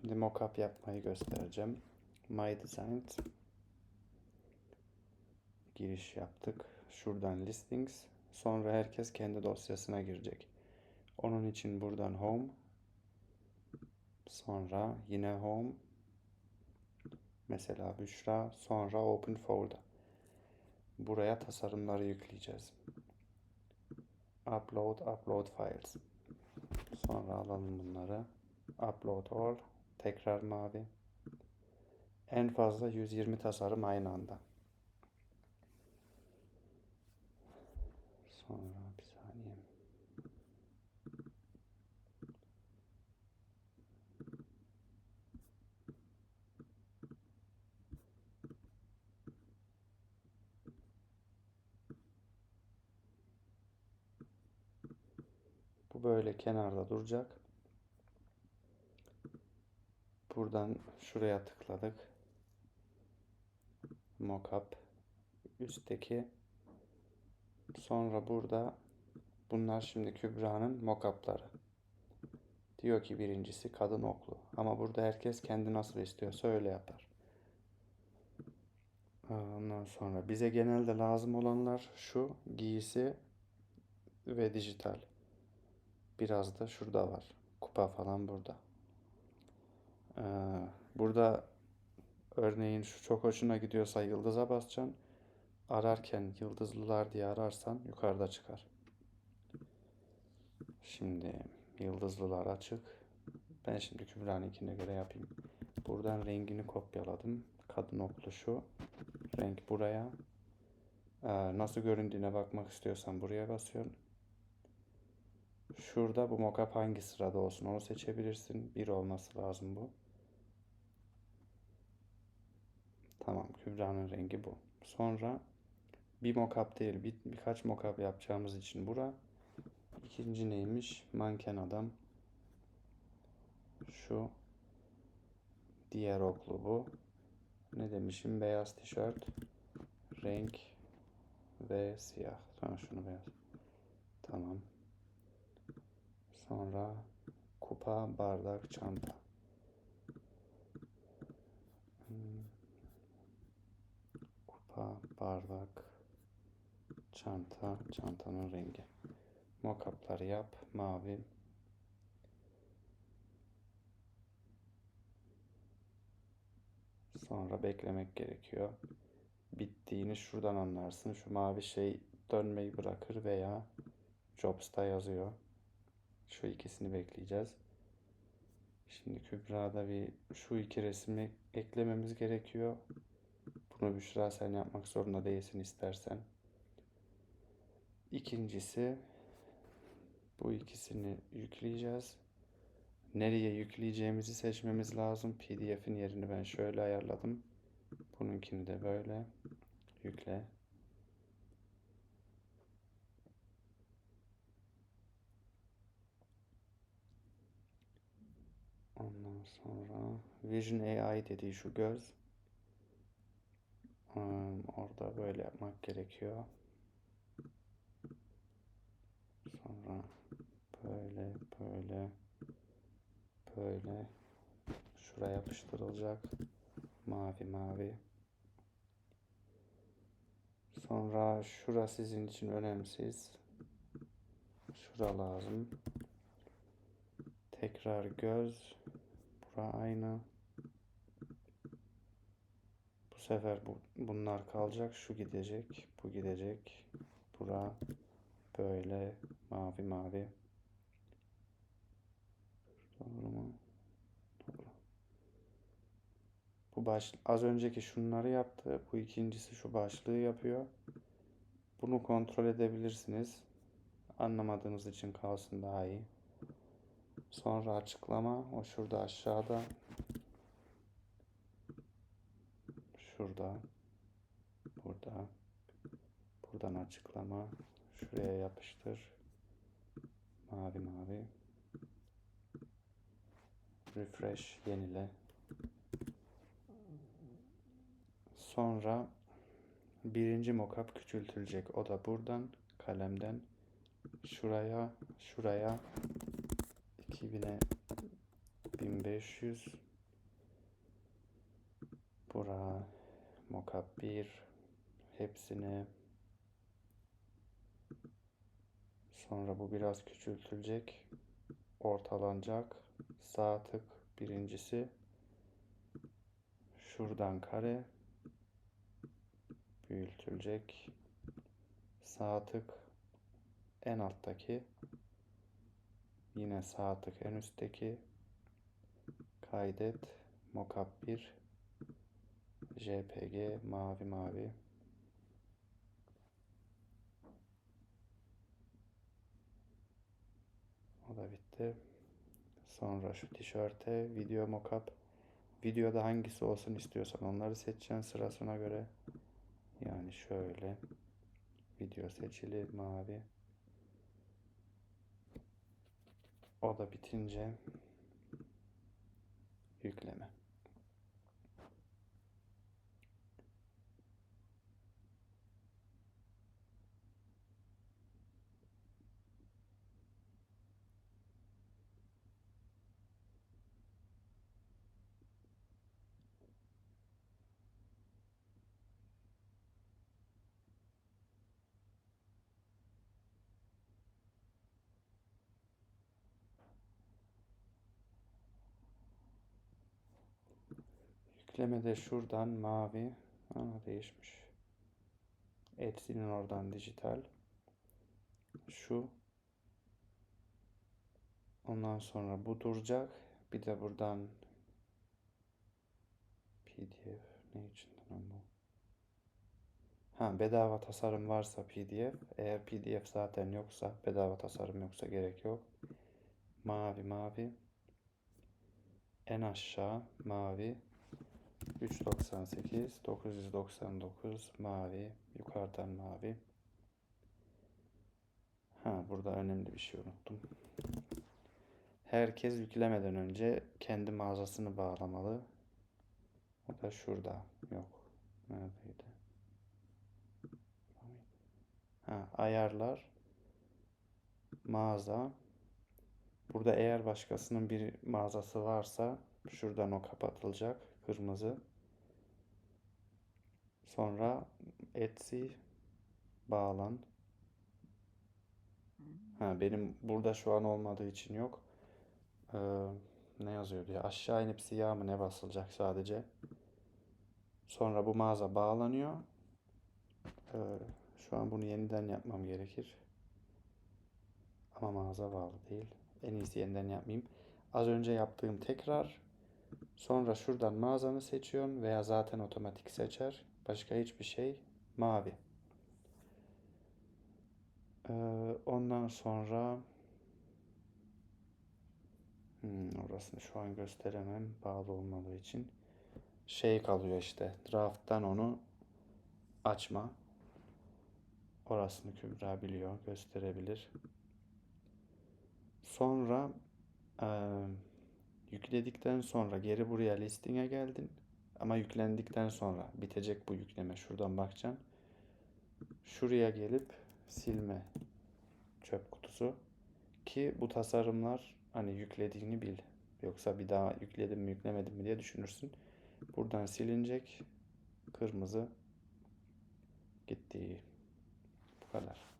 Şimdi mockup yapmayı göstereceğim. My Design giriş yaptık. Şuradan listings. Sonra herkes kendi dosyasına girecek. Onun için buradan home. Sonra yine home. Mesela Büşra. Sonra open folder. Buraya tasarımları yükleyeceğiz. Upload, upload files. Sonra alalım bunları. Upload all. Tekrar mavi. En fazla 120 tasarım aynı anda. Sonra bir saniye. Bu böyle kenarda duracak. Buradan şuraya tıkladık. Mockup üstteki. Sonra burada bunlar şimdi Kübra'nın mockupları. Diyor ki birincisi kadın oklu. Ama burada herkes kendi nasıl istiyorsa öyle yapar. Ondan sonra bize genelde lazım olanlar şu giysi ve dijital. Biraz da şurada var. Kupa falan burada. Ee, burada örneğin şu çok hoşuna gidiyorsa yıldıza basacaksın. Ararken yıldızlılar diye ararsan yukarıda çıkar. Şimdi yıldızlılar açık. Ben şimdi Kübra'nınkine göre yapayım. Buradan rengini kopyaladım. Kadın oklu şu. Renk buraya. Ee, nasıl göründüğüne bakmak istiyorsan buraya basıyorsun. Şurada bu mockup hangi sırada olsun onu seçebilirsin. Bir olması lazım bu. Tamam Kübra'nın rengi bu. Sonra bir mockup değil bir, birkaç mockup yapacağımız için bura. İkinci neymiş? Manken adam. Şu. Diğer oklu bu. Ne demişim? Beyaz tişört. Renk. Ve siyah. Sonra şunu beyaz. Tamam. Sonra kupa, bardak, çanta. Hmm. Kupa, bardak, çanta, çantanın rengi. Mockup'ları yap, mavi. Sonra beklemek gerekiyor. Bittiğini şuradan anlarsın. Şu mavi şey dönmeyi bırakır veya Jobs'ta yazıyor. Şu ikisini bekleyeceğiz. Şimdi Kübra'da bir şu iki resmi eklememiz gerekiyor. Bunu Büşra sen yapmak zorunda değilsin istersen. İkincisi bu ikisini yükleyeceğiz. Nereye yükleyeceğimizi seçmemiz lazım. PDF'in yerini ben şöyle ayarladım. Bununkini de böyle yükle. Ondan sonra Vision AI dediği şu göz. Hmm, Orada böyle yapmak gerekiyor. Sonra böyle böyle böyle şuraya yapıştırılacak. Mavi mavi. Sonra şura sizin için önemsiz. Şura lazım. Tekrar göz. Bura aynı. Sefer bu, bunlar kalacak. Şu gidecek. Bu gidecek. Bura böyle mavi mavi. Doğru mu? Doğru. Bu baş, az önceki şunları yaptı. Bu ikincisi şu başlığı yapıyor. Bunu kontrol edebilirsiniz. Anlamadığınız için kalsın daha iyi. Sonra açıklama. O şurada aşağıda. Şurada. Burada. Buradan açıklama. Şuraya yapıştır. Mavi mavi. Refresh. Yenile. Sonra birinci mockup küçültülecek. O da buradan kalemden şuraya şuraya 2000'e 1500 Bura mockup 1 hepsini. Sonra bu biraz küçültülecek. Ortalanacak. Sağ tık birincisi. Şuradan kare. Büyütülecek sağ tık en alttaki. Yine sağ tık en üstteki. Kaydet. Mockup 1 JPG mavi mavi. O da bitti. Sonra şu tişörte video mockup. Videoda hangisi olsun istiyorsan onları seçeceksin sırasına göre. Yani şöyle. Video seçili mavi. O da bitince yükleme Yüklemede şuradan mavi. Aa, değişmiş. Etsy'nin oradan dijital. Şu. Ondan sonra bu duracak. Bir de buradan PDF ne içinden ama? Ha bedava tasarım varsa PDF. Eğer PDF zaten yoksa bedava tasarım yoksa gerek yok. Mavi mavi. En aşağı mavi. 398 999 mavi yukarıdan mavi. Ha burada önemli bir şey unuttum. Herkes yüklemeden önce kendi mağazasını bağlamalı. O da şurada yok. Neredeydi? Ha ayarlar. Mağaza. Burada eğer başkasının bir mağazası varsa şuradan o kapatılacak kırmızı. Sonra Etsy bağlan. Ha, benim burada şu an olmadığı için yok. Ee, ne yazıyordu ya? Aşağı inip siyah mı ne basılacak sadece. Sonra bu mağaza bağlanıyor. Ee, şu an bunu yeniden yapmam gerekir. Ama mağaza bağlı değil. En iyisi yeniden yapmayayım. Az önce yaptığım tekrar Sonra şuradan mağazanı seçiyorsun veya zaten otomatik seçer. Başka hiçbir şey mavi. Ee, ondan sonra hmm, orasını şu an gösteremem bağlı olmadığı için şey kalıyor işte draft'tan onu açma. Orasını Kübra biliyor, gösterebilir. Sonra e, Yükledikten sonra geri buraya listing'e geldin. Ama yüklendikten sonra bitecek bu yükleme. Şuradan bakacaksın. Şuraya gelip silme çöp kutusu. Ki bu tasarımlar hani yüklediğini bil. Yoksa bir daha yükledim mi yüklemedim mi diye düşünürsün. Buradan silinecek. Kırmızı gitti. Bu kadar.